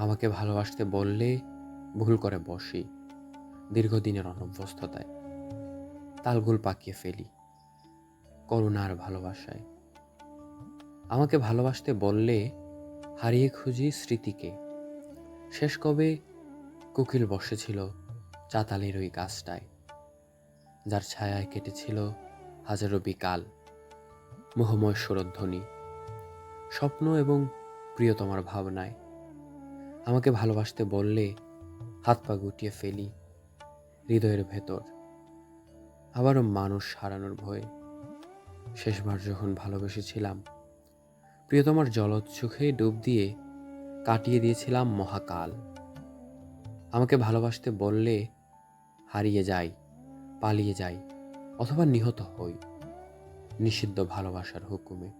আমাকে ভালোবাসতে বললে ভুল করে বসি দীর্ঘদিনের অনভ্যস্ততায়। তালগুল পাকিয়ে ফেলি করুণার ভালোবাসায়। আমাকে ভালোবাসতে বললে হারিয়ে খুঁজি স্মৃতিকে। শেষ কবে কুকিল বসেছিল চাতালের ওই গাছটায়, যার ছায়ায় কেটেছিল হাজারো বিকাল, মোহময় সুরধ্বনি স্বপ্ন এবং প্রিয়তমার ভাবনায়। আমাকে ভালোবাসতে বললে হাত পা গুটিয়ে ফেলি হৃদয়ের ভেতর। আবারও মানুষ হারানোর ভয়ে শেষবার যখন ভালোবেসেছিলাম, প্রিয়তমার জলদ চোখে ডুব দিয়ে কাটিয়ে দিয়েছিলাম মহাকাল। আমাকে ভালোবাসতে বললে হারিয়ে যাই, পালিয়ে যাই অথবা নিহত হই নিষিদ্ধ ভালোবাসার হুকুমে।